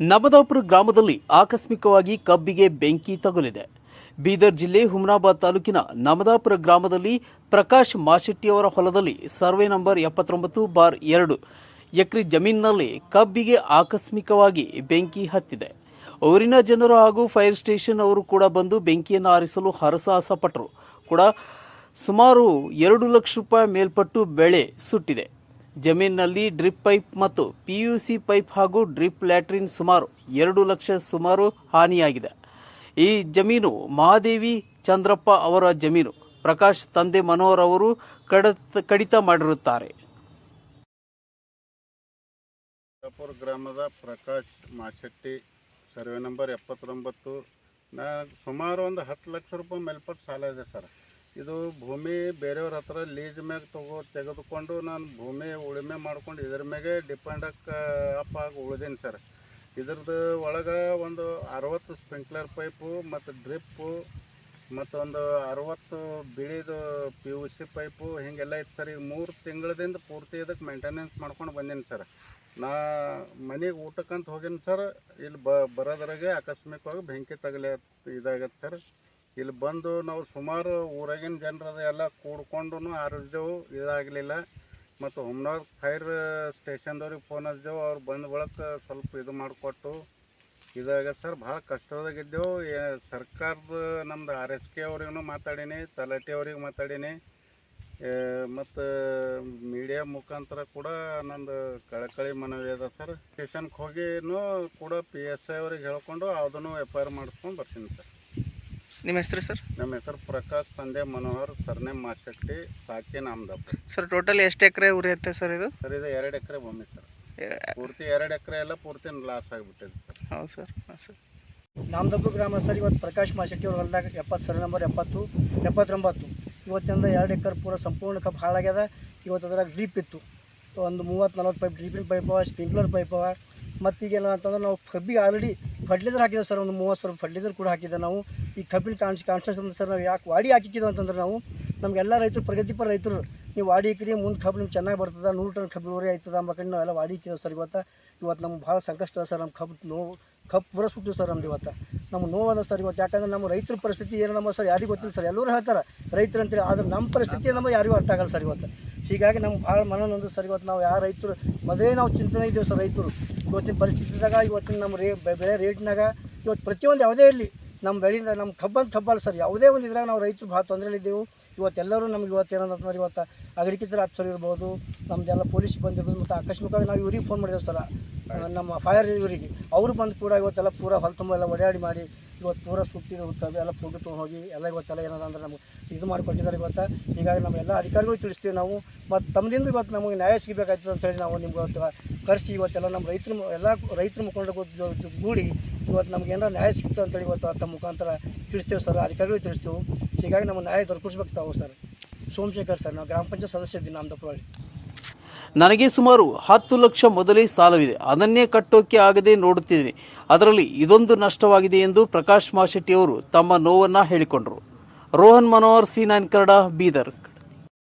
ನವದಾಪುರ ಗ್ರಾಮದಲ್ಲಿ ಆಕಸ್ಮಿಕವಾಗಿ ಕಬ್ಬಿಗೆ ಬೆಂಕಿ ತಗುಲಿದೆ. ಬೀದರ್ ಜಿಲ್ಲೆ ಹುಮನಾಬಾದ್ ತಾಲೂಕಿನ ನಮದಾಪುರ ಗ್ರಾಮದಲ್ಲಿ ಪ್ರಕಾಶ್ ಮಾಶೆಟ್ಟಿಯವರ ಹೊಲದಲ್ಲಿ ಸರ್ವೆ ನಂಬರ್ ಎಪ್ಪತ್ತೊಂಬತ್ತು ಬಾರ್ ಎರಡು ಎಕರೆ ಜಮೀನಿನಲ್ಲಿ ಕಬ್ಬಿಗೆ ಆಕಸ್ಮಿಕವಾಗಿ ಬೆಂಕಿ ಹತ್ತಿದೆ. ಊರಿನ ಜನರು ಹಾಗೂ ಫೈರ್ ಸ್ಟೇಷನ್ ಅವರು ಕೂಡ ಬಂದು ಬೆಂಕಿಯನ್ನು ಆರಿಸಲು ಹರಸಾಹಸ ಪಟ್ಟರು. ಕೂಡ ಸುಮಾರು ಎರಡು ಲಕ್ಷ ರೂಪಾಯಿ ಮೇಲ್ಪಟ್ಟು ಬೆಳೆ ಸುಟ್ಟಿದೆ. ಜಮೀನಿನಲ್ಲಿ ಡ್ರಿಪ್ ಪೈಪ್ ಮತ್ತು ಪಿಯುಸಿ ಪೈಪ್ ಹಾಗೂ ಡ್ರಿಪ್ ಲ್ಯಾಟ್ರಿನ್ ಸುಮಾರು ಎರಡು ಲಕ್ಷ ಸುಮಾರು ಹಾನಿಯಾಗಿದೆ. ಈ ಜಮೀನು ಮಹಾದೇವಿ ಚಂದ್ರಪ್ಪ ಅವರ ಜಮೀನು. ಪ್ರಕಾಶ್ ತಂದೆ ಮನೋಹರ್ ಅವರು ಕಡತ, ಕಡಿತ ಮಾಡಿರುತ್ತಾರೆ. ಗ್ರಾಮದ ಪ್ರಕಾಶ್ ಮಾಚಟ್ಟಿ ಸರ್ವೆ ನಂಬರ್ ಎಪ್ಪತ್ತೊಂಬತ್ತು. ಸುಮಾರು ಒಂದು ಹತ್ತು ಲಕ್ಷ ರೂಪಾಯಿ ಮೇಲ್ಪಟ್ಟು ಸಾಲ ಇದೆ ಸರ್. ಇದು ಭೂಮಿ ಬೇರೆಯವ್ರ ಹತ್ರ ಲೀಜ್ ಮ್ಯಾಗ ತಗೋ ತೆಗೆದುಕೊಂಡು ನಾನು ಭೂಮಿ ಉಳುಮೆ ಮಾಡ್ಕೊಂಡು ಇದ್ರ ಮ್ಯಾಗೆ ಡಿಪೆಂಡ್ ಅಪ್ ಆಗಿ ಉಳಿದೀನಿ ಸರ್ ಇದ್ರದ್ದು ಒಳಗೆ ಒಂದು ಅರವತ್ತು ಸ್ಪ್ರಿಂಕ್ಲರ್ ಪೈಪು ಮತ್ತು ಡ್ರಿಪ್ಪು ಮತ್ತೊಂದು ಅರವತ್ತು ಬಿಳಿದು ಪಿ ಯು ಸಿ ಪೈಪು ಹೀಗೆಲ್ಲ ಇತ್ತು ಸರ್ ಈಗ ಮೂರು ತಿಂಗಳದಿಂದ ಪೂರ್ತಿ ಇದಕ್ಕೆ ಮೇಂಟೆನೆನ್ಸ್ ಮಾಡ್ಕೊಂಡು ಬಂದೀನಿ ಸರ್ ನಾ ಮನೆಗೆ ಊಟಕ್ಕಂತ ಹೋಗೀನಿ ಸರ್ ಇಲ್ಲಿ ಬರೋದ್ರಾಗೆ ಆಕಸ್ಮಿಕವಾಗಿ ಬೆಂಕಿ ತಗಲೇ ಇದಾಗತ್ತೆ ಸರ್ ಇಲ್ಲಿ ಬಂದು ನಾವು ಸುಮಾರು ಊರಾಗಿನ ಜನರದ ಎಲ್ಲ ಕೂಡ್ಕೊಂಡು ಆರಿಸ್ದೆವು, ಇದಾಗಲಿಲ್ಲ. ಮತ್ತು ಹುಮ್ನಾಬಾದ್ ಫೈರ್ ಸ್ಟೇಷನ್ದವ್ರಿಗೆ ಫೋನ್ ಹಚ್ಚಿದೆವು ಅವ್ರು ಬಂದ ಬಳಕ ಸ್ವಲ್ಪ ಇದು ಮಾಡಿಕೊಟ್ಟು ಇದಾಗ ಸರ್ ಭಾಳ ಕಷ್ಟದಾಗಿದ್ದೆವು ಏ, ಸರ್ಕಾರದ ನಮ್ದು ಆರ್ ಎಸ್ ಕೆ ಅವ್ರಿಗೂ ಮಾತಾಡೀನಿ, ತಲಾಟಿ ಅವ್ರಿಗೆ ಮಾತಾಡೀನಿ. ಮತ್ತು ಮೀಡಿಯಾ ಮುಖಾಂತರ ಕೂಡ ನಂದು ಕಳಕಳಿ ಮನವಿ ಅದ ಸರ್. ಸ್ಟೇಷನ್ಗೆ ಹೋಗಿನೂ ಕೂಡ ಪಿ ಎಸ್ ಐ ಅವ್ರಿಗೆ ಹೇಳ್ಕೊಂಡು ಅದನ್ನು ಎಫ್ ಐ ಆರ್ ಮಾಡಿಸ್ಕೊಂಡು ಬರ್ತೀನಿ ಸರ್. ನಿಮ್ಮ ಹೆಸರು ಸರ್? ನಮ್ಮ ಹೆಸರು ಪ್ರಕಾಶ್ ತಂದೆ ಮನೋಹರ್ ಸರ್ನೆ ಮಾಶೆಟ್ಟಿ ಸಾಕಿ ನಾಮದಪ್ಪ. ಸರ್ ಟೋಟಲ್ ಎಷ್ಟು ಎಕರೆ ಉರಿಯುತ್ತೆ ಸರ್ ಇದು? ಸರ್ ಇದು ಎರಡು ಎಕರೆ ಭೂಮಿ ಸರ್. ಪೂರ್ತಿ ಎರಡು ಎಕರೆ ಎಲ್ಲ ಪೂರ್ತಿ ಲಾಸ್ ಆಗಿಬಿಟ್ಟಿದೆ ಸರ್. ಹೌದು ಸರ್ ಹಾಂ ಸರ್. ನಾಮದಬ್ಬು ಗ್ರಾಮ ಸರ್ ಇವತ್ತು ಪ್ರಕಾಶ್ ಮಾಶೆಟ್ಟಿ ಅವ್ರ ಹೊಲದಾಗ ಎಪ್ಪತ್ತು ಸರ್ ನಂಬರ್ ಎಪ್ಪತ್ತು ಎಪ್ಪತ್ತೊಂಬತ್ತು. ಇವತ್ತಿಂದ ಎರಡು ಎಕರೆ ಪೂರ ಸಂಪೂರ್ಣ ಕಬ್ಬು ಹಾಳಾಗ್ಯದ. ಇವತ್ತು ಅದ್ರಾಗ ಡ್ರೀಪ್ ಇತ್ತು. ಒಂದು ಮೂವತ್ತು ನಲ್ವತ್ತು ಪೈಪ್ ಡ್ರೀಪಿನ ಪೈಪ್ ಅವ ಸ್ಪ್ರಿಂಕ್ಲರ್ ಪೈಪ್ ಅವ. ಮತ್ತು ಈಗೆಲ್ಲ ಅಂತಂದ್ರೆ ನಾವು ಕಬ್ಬಿಗೆ ಆಲ್ರೆಡಿ ಫರ್ಟಿಲೈಸರ್ ಹಾಕಿದ್ದೆ ಸರ್ ಒಂದು ಮೂವತ್ತು ಸಾವಿರ ಫರ್ಟಿಲೈಸರ್ ಕೂಡ ಹಾಕಿದ್ದೆ ನಾವು. ಈ ಕಬ್ಬಿನ ಕಾನ್ಸ್ ಕಾನ್ಸೆಪ್ಟ್ ಸರ್ ನಾವು ಯಾಕೆ ವಾಡಿ ಹಾಕಿಕ್ಕಿದ್ದು ಅಂತಂದ್ರೆ ನಾವು ನಮಗೆಲ್ಲ ರೈತರು, ಪ್ರಗತಿಪರ ರೈತರು, ನೀವು ವಾಡಿ ಹಾಕಿರಿ, ಮುಂದೆ ಕಬ್ಬು ನಿಮ್ಗೆ ಚೆನ್ನಾಗಿ ಬರ್ತದೆ, ನೂರು ಟನ್ ಕಬ್ಬು ಇಳುವರಿ ಆಯ್ತದ ಅಂಬಕಂಡು ನಾವೆಲ್ಲ ವಾಡಿ ಹಾಕಿದ್ದೇವೆ ಸರ್ ಇವತ್ತು. ಇವತ್ತು ನಮ್ಗೆ ಭಾಳ ಸಂಕಷ್ಟ ಸರ್ ನಮ್ಮ ಕಬ್ಬು ನೋವು ಕಬ್ಬು ಪೂರ ಸುಟ್ಟು ಸರ್ ನಮ್ದು ಇವತ್ತು. ನಮ್ಮ ನೋವದ ಸರ್ ಇವತ್ತು, ಯಾಕಂದ್ರೆ ನಮ್ಮ ರೈತರ ಪರಿಸ್ಥಿತಿ ಏನು ನಮ್ಮ ಸರ್ ಯಾರಿಗೂ ಗೊತ್ತಿಲ್ಲ ಸರ್ ಎಲ್ಲರೂ ಹೇಳ್ತಾರೆ ರೈತರು ಅಂತೇಳಿ ಆದ್ರೆ ನಮ್ಮ ಪರಿಸ್ಥಿತಿ ನಮ್ಮ ಯಾರಿಗೂ ಅರ್ಥ ಆಗಲ್ಲ ಸರ್ ಇವತ್ತು. ಹೀಗಾಗಿ ನಮ್ಗೆ ಭಾಳ ಮನನೊಂದು ಸರ್, ಇವತ್ತು ನಾವು ಯಾರು ರೈತರು, ಮೊದಲೇ ನಾವು ಚಿಂತನೆ ಇದ್ದೇವೆ ಸರ್ ರೈತರು. ಇವತ್ತಿನ ಪರಿಸ್ಥಿತಿದಾಗ, ಇವತ್ತಿನ ನಮ್ಮ ರೇ ಬೆಳೆ ರೇಟ್ನಾಗ, ಇವತ್ತು ಪ್ರತಿಯೊಂದು ಯಾವುದೇ ಇರಲಿ, ನಮ್ಮ ಬೆಳೆಯಿಂದ ನಮ್ಮ ಕಬ್ಬಂತ ಕಬ್ಬಲ್ಲ ಸರ್, ಯಾವುದೇ ಒಂದು ಇದ್ರಾಗ ನಾವು ರೈತರು ಭಾಳ ತೊಂದರೆಲಿದ್ದೆವು ಇವತ್ತೆಲ್ಲರೂ ನಮ್ಗೆ ಇವತ್ತು ಏನಂತಂದ್ರೆ ಇವತ್ತು ಅಗ್ರಿಕಲ್ಚರ್ ಆಫೀಸರ್ ಇರ್ಬೋದು ನಮ್ಮದೆಲ್ಲ ಪೊಲೀಸ್ ಬಂದಿರ್ಬೋದು ಮತ್ತು ಆಕಸ್ಮಿಕವಾಗಿ ನಾವು ಇವ್ರಿಗೆ ಫೋನ್ ಮಾಡಿದೆವು ಸರ್. ನಮ್ಮ ಫೈರ್ ಇವರಿಗೆ ಅವರು ಬಂದು ಕೂಡ ಇವತ್ತೆಲ್ಲ ಪೂರ ಹೊಲ ತುಂಬ ಎಲ್ಲ ಓಡಾಡಿ ಮಾಡಿ ಇವತ್ತು ಪೂರ ಸುತ್ತಿದ್ದು ಕಬ್ಬು ಎಲ್ಲ ಫೋಟೋ ತೊಗೊಂಡು ಹೋಗಿ ಎಲ್ಲ ಇವತ್ತೆಲ್ಲ ಏನದ ಅಂದ್ರೆ ನಮ್ಗೆ ಇದು ಮಾಡಿಕೊಟ್ಟಿದ್ದಾರೆ ಇವತ್ತು. ಹೀಗಾಗಿ ನಮ್ಮ ಎಲ್ಲ ಅಧಿಕಾರಿಗಳು ತಿಳಿಸ್ತೀವಿ ನಾವು. ಮತ್ತು ತಮ್ಮದಿಂದ ಇವತ್ತು ನಮಗೆ ನ್ಯಾಯ ಸಿಗಬೇಕಾಯ್ತದೆ ಅಂತೇಳಿ ನಾವು ನಿಮ್ಗೆ ಇವತ್ತು ಕರೆಸಿ ಇವತ್ತೆಲ್ಲ ನಮ್ಮ ರೈತರು ಎಲ್ಲ ರೈತರ ಮುಖಂಡ ಗೂಡಿ ಇವತ್ತು ನಮ್ಗೆ ಏನಾರ ನ್ಯಾಯ ಸಿಕ್ತು ಅಂತೇಳಿ ಇವತ್ತು ತಮ್ಮ ಮುಖಾಂತರ ತಿಳಿಸ್ತೇವೆ ಸರ್, ಅಧಿಕಾರಿಗಳು ತಿಳಿಸ್ತೇವೆ. ಹೀಗಾಗಿ ನಮ್ಮ ನ್ಯಾಯ ದೊರಕಿಸ್ಬೇಕು ತಾವು ಸರ್. ಸೋಮಶೇಖರ್ ಸರ್, ನಾವು ಗ್ರಾಮ ಪಂಚಾಯತ್ ಸದಸ್ಯ ಇದ್ದೀನಿ ನಮ್ಮದಪ್ಪಳ್ಳಿ ನನಗೆ ಸುಮಾರು ಹತ್ತು ಲಕ್ಷ ಮೊದಲೇ ಸಾಲವಿದೆ. ಅದನ್ನೇ ಕಟ್ಟೋಕೆ ಆಗದೆ ನೋಡುತ್ತಿದ್ದೀನಿ. ಅದರಲ್ಲಿ ಇದೊಂದು ನಷ್ಟವಾಗಿದೆ ಎಂದು ಪ್ರಕಾಶ್ ಮಾಶೆಟ್ಟಿಯವರು ತಮ್ಮ ನೋವನ್ನು ಹೇಳಿಕೊಂಡರು. Rohan Manohar, C nine Kannada, Bidar.